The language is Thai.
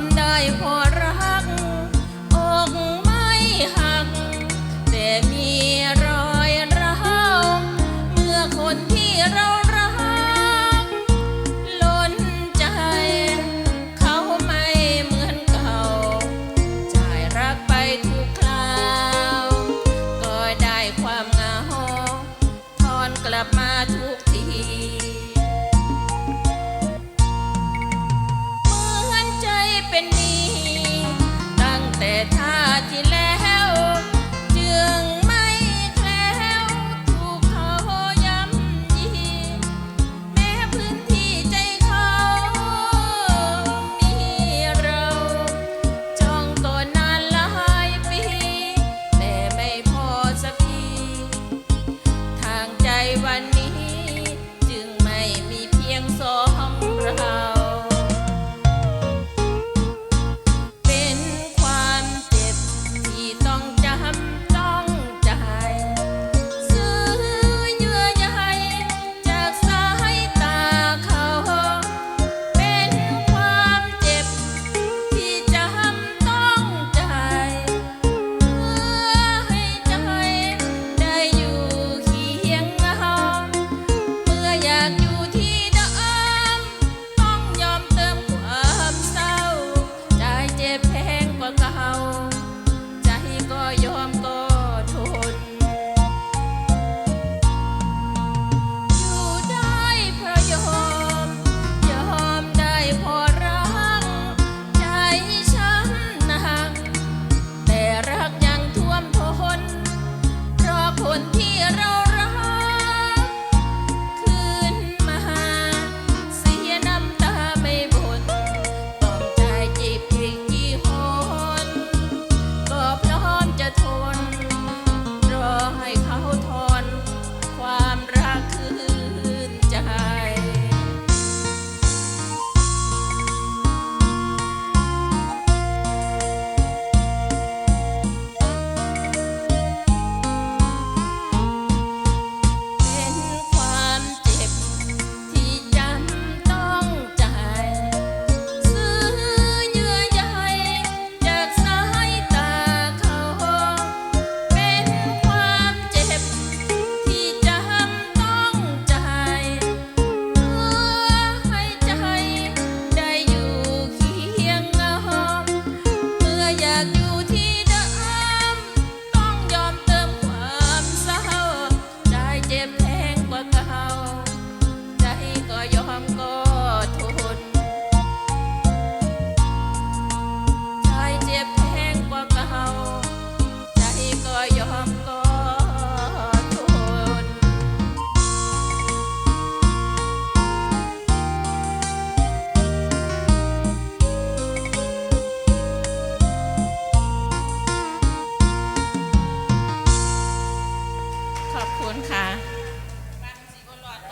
มได้พอรัก อกไม่หัก แต่มีรอยร้าวเมื่อคนที่เรารักล้นใจ เขาไม่เหมือนเก่าจ่ายรักไปทุกคราว ก็ได้ความเหงาทอนกลับมา